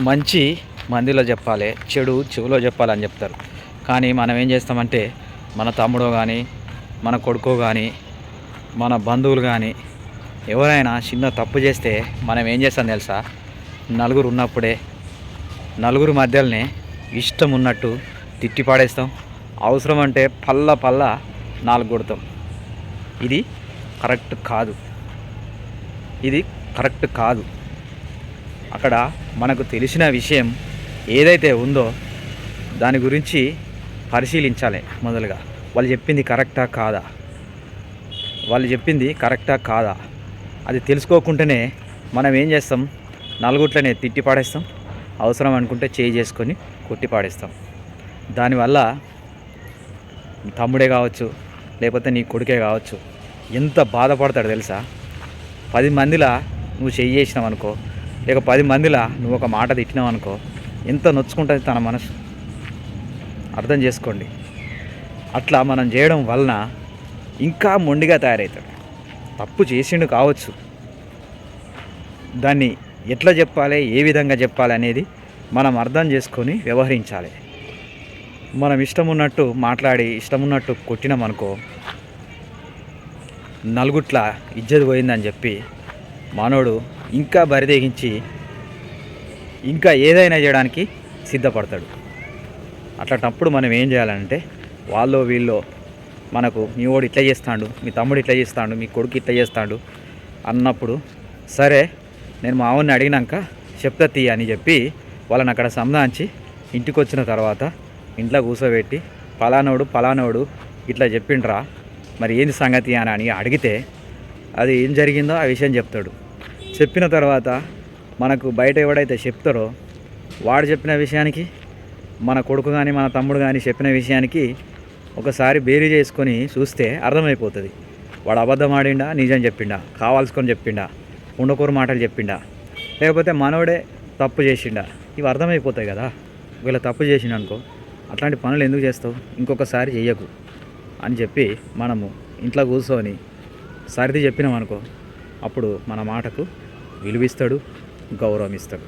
మంచి మందిలో చెప్పాలి చెడు చెవులో చెప్పాలని చెప్తారు. కానీ మనం ఏం చేస్తామంటే మన తమ్ముడో కానీ మన కొడుకో కానీ మన బంధువులు కానీ ఎవరైనా చిన్న తప్పు చేస్తే మనం ఏం చేస్తాం తెలుసా? నలుగురు ఉన్నప్పుడే నలుగురు మధ్యలోనే ఇష్టం ఉన్నట్టు తిట్టి పాడేస్తాం. అవసరం అంటే పల్ల పల్ల నాలుగు కొడతాం. ఇది కరెక్ట్ కాదు. ఇది కరెక్ట్ కాదు. అక్కడ మనకు తెలిసిన విషయం ఏదైతే ఉందో దాని గురించి పరిశీలించాలి మొదలుగా. వాళ్ళు చెప్పింది కరెక్టా కాదా? వాళ్ళు చెప్పింది కరెక్టా కాదా? అది తెలుసుకోకుండానే మనం ఏం చేస్తాం? నలుగుట్లనే తిట్టి పాడేస్తాం. అవసరం అనుకుంటే చేయి చేసుకొని కొట్టి పాడేస్తాం. దానివల్ల తమ్ముడే కావచ్చు లేకపోతే నీ కొడుకే కావచ్చు ఎంత బాధపడతాడు తెలుసా? పది మందిలా నువ్వు చెయ్యి చేసినావు అనుకో ఇక పది మందిలా నువ్వు ఒక మాట తిట్టినావు అనుకో ఎంత నొచ్చుకుంటుంది తన మనసు? అర్థం చేసుకోండి. అట్లా మనం చేయడం వలన ఇంకా మొండిగా తయారవుతాడు తప్పు చేసిండు కావచ్చు. దాన్ని ఎట్లా చెప్పాలి ఏ విధంగా చెప్పాలి అనేది మనం అర్థం చేసుకొని వ్యవహరించాలి. మనం ఇష్టం ఉన్నట్టు మాట్లాడి ఇష్టం ఉన్నట్టు కొట్టినామనుకో నలుగుట్ల ఇజ్జత్ పోయిందని చెప్పి మానవుడు ఇంకా బరిదేగించి ఇంకా ఏదైనా చేయడానికి సిద్ధపడతాడు. అట్లాంటప్పుడు మనం ఏం చేయాలంటే వాళ్ళు వీళ్ళు మనకు మీ వాడు ఇట్లా చేస్తాడు మీ తమ్ముడు ఇట్లా చేస్తాడు మీ కొడుకు ఇట్లా చేస్తాడు అన్నప్పుడు సరే నేను మా ఆవుని అడిగినాక చెప్తా తీ అని చెప్పి వాళ్ళని అక్కడ సంధాంచి ఇంటికి వచ్చిన తర్వాత ఇంట్లో కూర్చోబెట్టి పలానోడు పలానోడు ఇట్లా చెప్పిండ్రా మరి ఏంది సంగతి అని అని అడిగితే అది ఏం జరిగిందో ఆ విషయం చెప్తాడు. చెప్పిన తర్వాత మనకు బయట ఎవడైతే చెప్తారో వాడు చెప్పిన విషయానికి మన కొడుకు కానీ మన తమ్ముడు కానీ చెప్పిన విషయానికి ఒకసారి బేరీ చేసుకొని చూస్తే అర్థమైపోతుంది. వాడు అబద్ధం ఆడిండా నిజం చెప్పిండా కావాల్సుకొని చెప్పిండా ఉండకూరు మాటలు చెప్పిండా లేకపోతే మనోడే తప్పు చేసిండా ఇవి అర్థమైపోతాయి కదా. ఒకవేళ తప్పు చేసిండు అనుకో అట్లాంటి పనులు ఎందుకు చేస్తావు? ఇంకొకసారి చెయ్యకు అని చెప్పి మనము ఇంట్లో కూర్చొని సరిది చెప్పినాం అనుకో అప్పుడు మన మాటకు విలువిస్తాడు గౌరవం ఇస్తాడు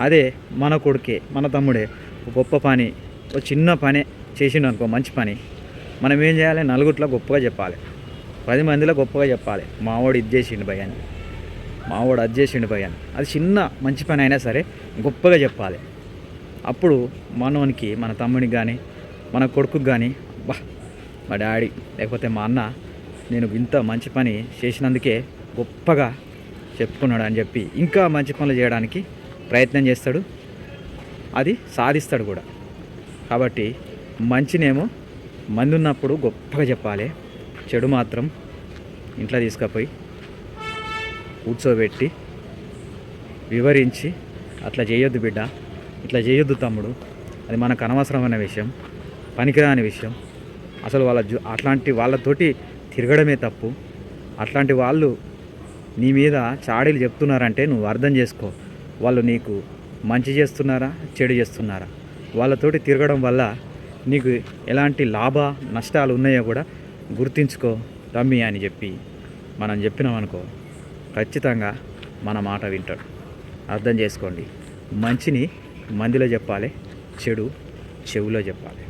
అదే మన కొడుకే మన తమ్ముడే ఒక గొప్ప పని ఒక చిన్న పనే చేసిండు అనుకో మంచి పని. మనం ఏం చేయాలి? నలుగురిలో గొప్పగా చెప్పాలి. పది మందిలో గొప్పగా చెప్పాలి. మావాడు ఇది చేసిండు భయాన్ని మావాడు అది చేసిండు భయాన్ని అది చిన్న మంచి పని అయినా సరే గొప్పగా చెప్పాలి. అప్పుడు మనోనికి మన తమ్మునికి కానీ మన కొడుకుకి కానీ బా మా డాడీ లేకపోతే మా అన్న నేను ఇంత మంచి పని చేసినందుకే గొప్పగా చెప్పుకున్నాడు అని చెప్పి ఇంకా మంచి పనులు చేయడానికి ప్రయత్నం చేస్తాడు. అది సాధిస్తాడు కూడా. కాబట్టి మంచినేమో మంది ఉన్నప్పుడు గొప్పగా చెప్పాలి. చెడు మాత్రం ఇంట్లో తీసుకుపోయి కూర్చోబెట్టి వివరించి అట్లా చేయొద్దు బిడ్డ ఇట్లా చేయొద్దు తమ్ముడు. అది మనకు అనవసరమైన విషయం పనికిరాని విషయం. అసలు వాళ్ళ జు అట్లాంటి వాళ్ళతోటి తిరగడమే తప్పు. అట్లాంటి వాళ్ళు నీ మీద చాడీలు చెప్తున్నారంటే నువ్వు అర్థం చేసుకో. వాళ్ళు నీకు మంచి చేస్తున్నారా చెడు చేస్తున్నారా? వాళ్ళతోటి తిరగడం వల్ల నీకు ఎలాంటి లాభ నష్టాలు ఉన్నాయో కూడా గుర్తించుకో రమ్మి అని చెప్పి మనం చెప్పినామనుకో ఖచ్చితంగా మన మాట వింటాడు. అర్థం చేసుకోండి. మంచిని మందిలో చెప్పాలి చెడు చెవులో చెప్పాలి.